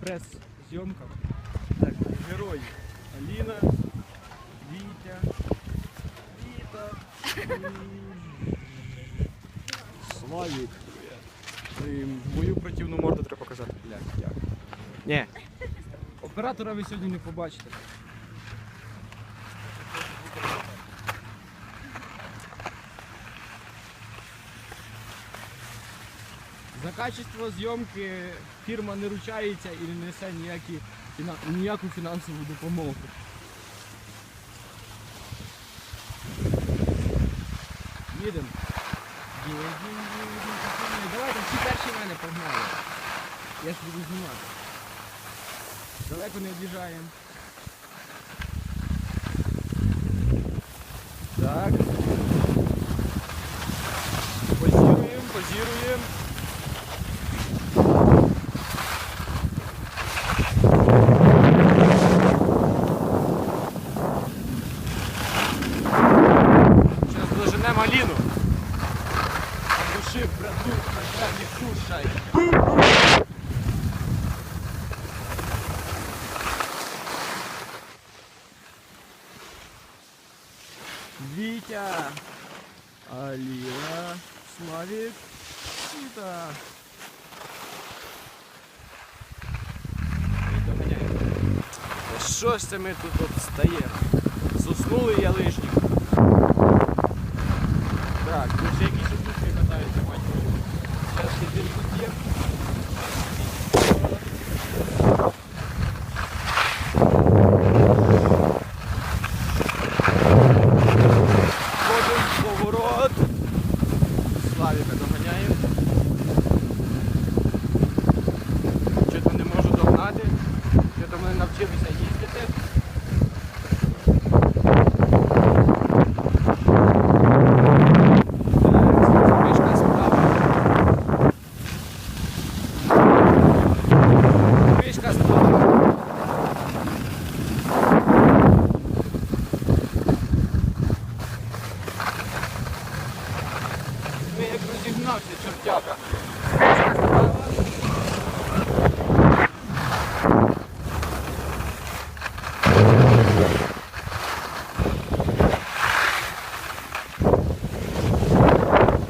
прес-зйомках. Так, герої. Аліна, Вітя, Віта Славік. Мою противну морду треба показати. Бля, як. Ні. Оператора ви сьогодні не побачите. За качество зйомки фірма не ручається і не несе ніякі, ніяку фінансову допомогу. Їдемо. Давайте всі перші мене погнали. Я ж буду знімати. Далеко не об'їжджаємо. Так. Позіруємо, позіруємо. Брату, не кушай. Вітя, Аліна, Славік, Віта. І доганяємо. Та Що ж це ми тут от стаємо? Заснули я лишніх. Так, тут ще якісь Bye. Розігнався чортяка.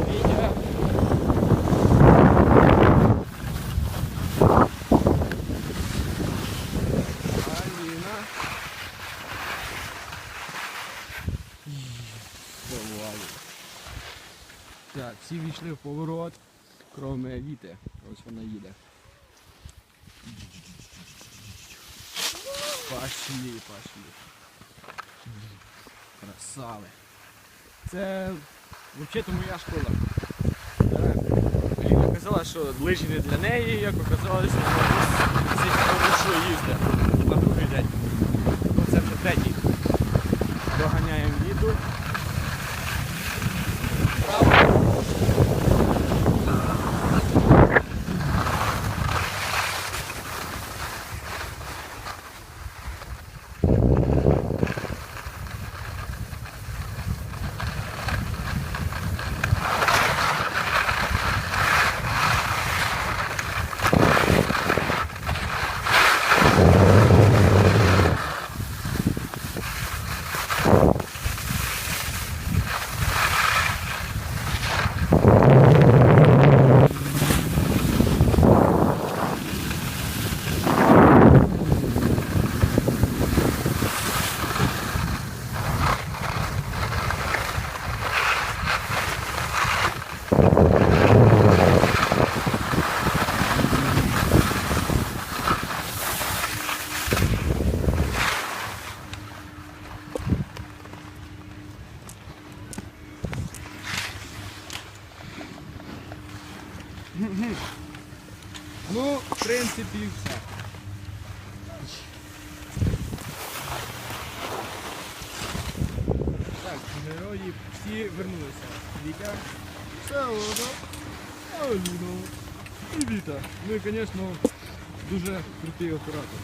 Вітя. Аліна. Славік. Так, всі війшли в поворот, крім Віти. Ось вона їде. Пошли, пошли. Красави. Це взагалі моя школа. Аліна казала, що лижі не для неї, як оказалось, всі хорошо другий. Ну це вже третій. Доганяємо Віту. Ну, в принципі, все. Так, герої всі вернулися. Віка, Сеода, Аліна і Віта. Ну і, звісно, дуже крутий оператор.